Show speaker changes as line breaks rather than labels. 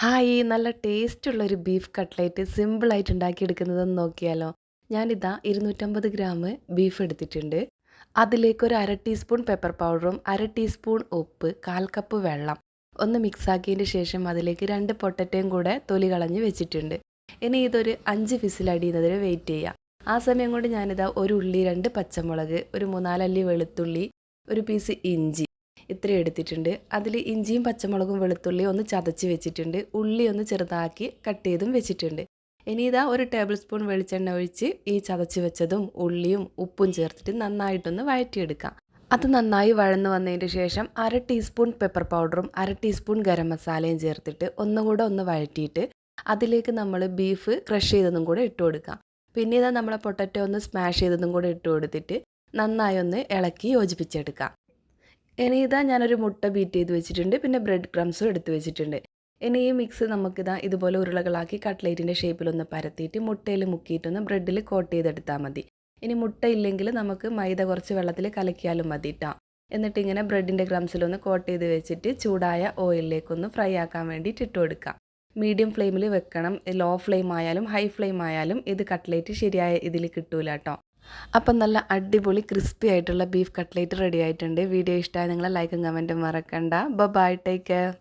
Hi നല്ല ടേസ്റ്റുള്ളൊരു beef cutlet സിമ്പിളായിട്ട് ഉണ്ടാക്കിയെടുക്കുന്നതെന്ന് നോക്കിയാലോ? ഞാനിതാ ഇരുന്നൂറ്റമ്പത് ഗ്രാം ബീഫ് എടുത്തിട്ടുണ്ട്. അതിലേക്ക് ഒരു അര ടീസ്പൂൺ പെപ്പർ പൗഡറും അര ടീസ്പൂൺ ഉപ്പ് കാൽ കപ്പ് വെള്ളം ഒന്ന് മിക്സാക്കിയതിന് ശേഷം അതിലേക്ക് രണ്ട് പൊട്ടറ്റയും കൂടെ തൊലി കളഞ്ഞ് വെച്ചിട്ടുണ്ട്. ഇനി ഇതൊരു അഞ്ച് വിസിലടിയുന്നതിന് വെയിറ്റ് ചെയ്യാം. ആ സമയം കൊണ്ട് ഞാനിതാ ഒരു ഉള്ളി രണ്ട് പച്ചമുളക് ഒരു മൂന്നാലല്ലി വെളുത്തുള്ളി ഒരു പീസ് ഇഞ്ചി ഇത്രയും എടുത്തിട്ടുണ്ട്. അതിൽ ഇഞ്ചിയും പച്ചമുളകും വെളുത്തുള്ളിയും ഒന്ന് ചതച്ച് വെച്ചിട്ടുണ്ട്. ഉള്ളി ഒന്ന് ചെറുതാക്കി കട്ട് ചെയ്തും വെച്ചിട്ടുണ്ട്. ഇനി ഇതാ ഒരു ടേബിൾ സ്പൂൺ വെളിച്ചെണ്ണ ഒഴിച്ച് ഈ ചതച്ച് വെച്ചതും ഉള്ളിയും ഉപ്പും ചേർത്തിട്ട് നന്നായിട്ടൊന്ന് വഴറ്റിയെടുക്കാം. അത് നന്നായി വഴന്നു വന്നതിന് ശേഷം അര ടീസ്പൂൺ പെപ്പർ പൗഡറും അര ടീസ്പൂൺ ഗരം മസാലയും ചേർത്തിട്ട് ഒന്നുകൂടെ ഒന്ന് വഴറ്റിയിട്ട് അതിലേക്ക് നമ്മൾ ബീഫ് ക്രഷ് ചെയ്തതും കൂടെ ഇട്ട് കൊടുക്കാം. പിന്നെ ഇതാ നമ്മളെ പൊട്ടറ്റോ ഒന്ന് സ്മാഷ് ചെയ്തതും കൂടെ ഇട്ട് കൊടുത്തിട്ട് നന്നായി ഒന്ന് ഇളക്കി യോജിപ്പിച്ചെടുക്കാം. ഇനി ഇതാ ഞാനൊരു മുട്ട ബീറ്റ് ചെയ്ത് വെച്ചിട്ടുണ്ട്. പിന്നെ ബ്രെഡ് ക്രംസും എടുത്ത് വെച്ചിട്ടുണ്ട്. ഇനി ഈ മിക്സ് നമുക്കിതാ ഇതുപോലെ ഉരുളകളാക്കി കട്ട്ലേറ്റിന്റെ ഷേപ്പിലൊന്ന് പരത്തിയിട്ട് മുട്ടയിൽ മുക്കിയിട്ടൊന്ന് ബ്രെഡിൽ കോട്ട് ചെയ്തെടുത്താൽ മതി. ഇനി മുട്ട ഇല്ലെങ്കിൽ നമുക്ക് മൈദ കുറച്ച് വെള്ളത്തിൽ കലക്കിയാലും മതി കേട്ടോ എന്നിട്ട് ഇങ്ങനെ ബ്രെഡിന്റെ ക്രംസിലൊന്ന് കോട്ട് ചെയ്ത് വെച്ചിട്ട് ചൂടായ ഓയിലിലേക്കൊന്ന് ഫ്രൈ ആക്കാൻ വേണ്ടിയിട്ട് ഇട്ട് കൊടുക്കാം. മീഡിയം ഫ്ലെയിമിൽ വെക്കണം. ലോ ഫ്ലെയിം ആയാലും ഹൈ ഫ്ലെയിം ആയാലും ഇത് കട്ട്ലേറ്റ് ശരിയായ ഇതിൽ കിട്ടൂല കേട്ടോ അപ്പം നല്ല അടിപൊളി ക്രിസ്പി ആയിട്ടുള്ള ബീഫ് കട്ട്ലേറ്റ് റെഡി ആയിട്ടുണ്ട്. വീഡിയോ ഇഷ്ടമായ നിങ്ങൾ ലൈക്കും കമന്റും മറക്കണ്ട. Bye take care